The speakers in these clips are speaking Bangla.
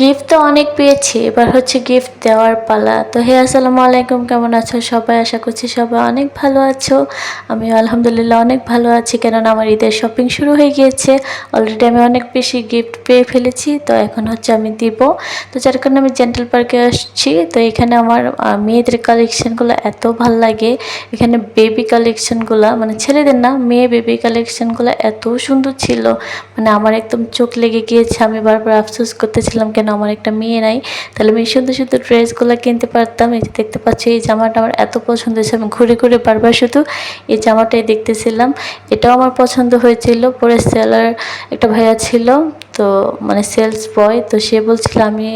গিফট তো অনেক পেয়েছি, এবার হচ্ছে গিফট দেওয়ার পালা। তো হে, আসসালামু আলাইকুম, কেমন আছো? সবাই আশা করছি সবাই অনেক ভালো আছো। আমি আলহামদুলিল্লাহ অনেক ভালো আছি, কেননা আমার ঈদের শপিং শুরু হয়ে গিয়েছে। অলরেডি আমি অনেক বেশি গিফট পেয়ে ফেলেছি, তো এখন হচ্ছে আমি দিব। তো যার কারণে আমি জেন্টাল পার্কে আসছি। তো এখানে আমার মেয়েদের কালেকশানগুলো এত ভালো লাগে। এখানে বেবি কালেকশনগুলো মানে ছেলেদের না, মেয়ে বেবি কালেকশনগুলো এত সুন্দর ছিল। মানে আমার একদম চোখ লেগে গিয়েছে। আমি বারবার আফসোস করতেছিলাম, কেন আমার একটা মেয়ে নাই, তাহলে আমি সুন্দর সুন্দর ড্রেসগুলো কিনতে পারতাম। এই যে দেখতে পাচ্ছি, এই জামাটা আমার এত পছন্দ হয়েছে। আমি ঘুরে ঘুরে বারবার শুধু এই জামাটাই দেখতেছিলাম। এটাও আমার পছন্দ হয়েছিল। পরে সেলার একটা ভাইয়া ছিল। তো মানে সেলস বয় তো সে বলছিল, আমি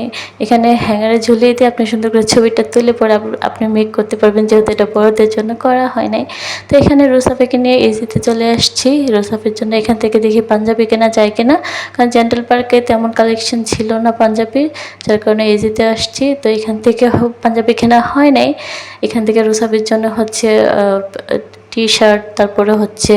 এখানে হ্যাঙ্গারে ঝুলিয়ে দিয়ে আপনি সুন্দর করে ছবিটা তুলে পরে আপনি মেক করতে পারবেন, যেহেতু এটা বড়দের জন্য করা হয় নাই। তো এখানে রোসাফেকে নিয়ে এজিতে চলে আসছি। রোসাফের জন্য এখান থেকে দেখি পাঞ্জাবি কেনা যায় কিনা, কারণ জেন্টাল পার্কে তেমন কালেকশন ছিল না পাঞ্জাবির যার কারণে এজিতে আসছি। তো এখান থেকে পাঞ্জাবি কেনা হয় নাই। এখান থেকে রোসাফের জন্য হচ্ছে টি শার্ট তারপরে হচ্ছে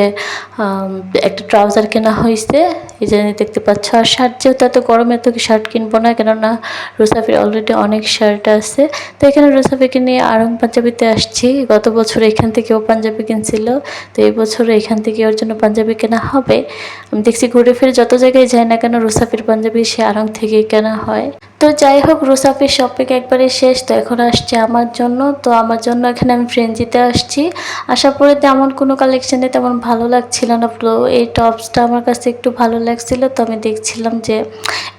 একটা ট্রাউজার কেনা হয়েছে এই জন্য দেখতে পাচ্ছ, আর শার্ট যেহেতু এত গরমে তো শার্ট কিনবো না, কেননা রোসাফির অলরেডি অনেক শার্ট আছে। তো এখানে রোসাফিকে নিয়ে আরং পাঞ্জাবিতে আসছি। গত বছর এখান থেকেও পাঞ্জাবি কিনছিল। তো এই বছর এখান থেকে ওর জন্য পাঞ্জাবি কেনা হবে। আমি দেখছি ঘুরে ফিরে যত জায়গায় যায় না কেন রোসাফির পাঞ্জাবি সে আরং থেকেই কেনা হয়। তো যাই হোক, রোসাফির শপিং একবারে শেষ, তো এখন আসছে আমার জন্য। তো আমার জন্য এখানে আমি ফ্রেঞ্জিতে আসছি। আসার পরে তেমন কোনো কালেকশানে তেমন ভালো লাগছিল না। তো এই টপসটা আমার কাছে একটু ভালো লাগছিল, তো আমি দেখছিলাম যে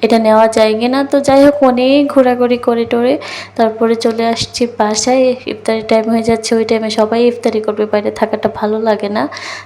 এটা নেওয়া যায় কিনা। তো যাই হোক, অনেক ঘোরাঘুরি করে টোরে। তারপরে চলে আসছি বাসায়। ইফতারি টাইম হয়ে যাচ্ছে, ওই টাইমে সবাই ইফতারি করবে। বাইরে থাকাটা ভালো লাগে না।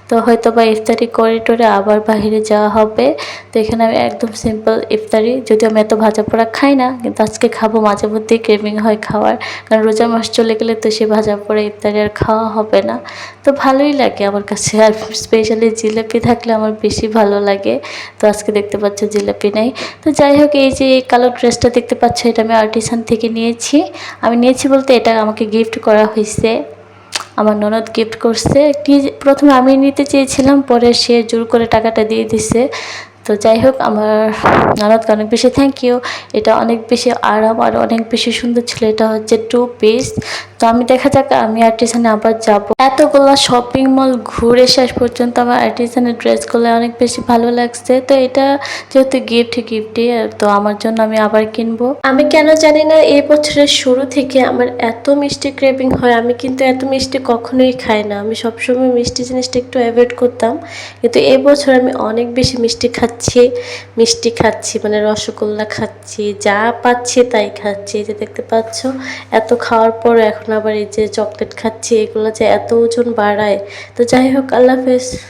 তো হয়তো বা ইফতারি করে টোরে আবার বাইরে যাওয়া হবে। তো এখানে আমি একদম সিম্পল ইফতারি। যদিও আমি এত ভাজা পোড়া খাই না কিন্তু আজকে খাব। মাঝে মধ্যেই ক্রেভিং হয় খাওয়ার। কারণ রোজা মাস চলে গেলে তো সে ভাজা পোড়া ইত্যাদি আর খাওয়া হবে না। তো ভালোই লাগে আমার কাছে। আর স্পেশালি জিলাপি থাকলে আমার বেশি ভালো লাগে। তো আজকে দেখতে পাচ্ছ জিলাপি নেই। তো যাই হোক, এই যে কালো ড্রেসটা দেখতে পাচ্ছ, এটা আমি আর্টিসান থেকে নিয়েছি। আমি নিয়েছি বলতে এটা আমাকে গিফট করা হয়েছে। আমার ননদ গিফট করছে। কি প্রথমে আমি নিতে চেয়েছিলাম, পরে সে জোর করে টাকাটা দিয়ে দিছে। তো যাই হোক, আমার ননদকে অনেক বেশি থ্যাংক ইউ এটা অনেক বেশি আরাম আর অনেক বেশি সুন্দর ছিল। এটা হচ্ছে টু পিস তো আমি দেখা যাক, আমি আর্টিসানে আবার যাব। এতগুলো শপিং মল ঘুরে শেষ পর্যন্ত আমার আর্টিসানের ড্রেসগুলো অনেক বেশি ভালো লাগছে। তো এটা যেহেতু গিফট গিফটই তো আমার জন্য আমি আবার কিনবো। আমি কেন জানি না, এই বছরের শুরু থেকে আমার এত মিষ্টি ক্রেভিং হয়। আমি কিন্তু এত মিষ্টি কখনোই খাই না। আমি সবসময় মিষ্টি জিনিসটা একটু অ্যাভয়েড করতাম। কিন্তু এই বছর আমি অনেক বেশি মিষ্টি খাচ্ছি, মিষ্টি খাচ্ছি মানে রসগোল্লা খাচ্ছি, যা পাচ্ছে তাই খাচ্ছি। এই যে দেখতে পাচ্ছ, এত খাওয়ার পর এখন আবার এই যে চকলেট খাচ্ছি, এগুলো যে এত ওজন বাড়ায়। তো যাই হোক, আল্লাহ হাফেজ।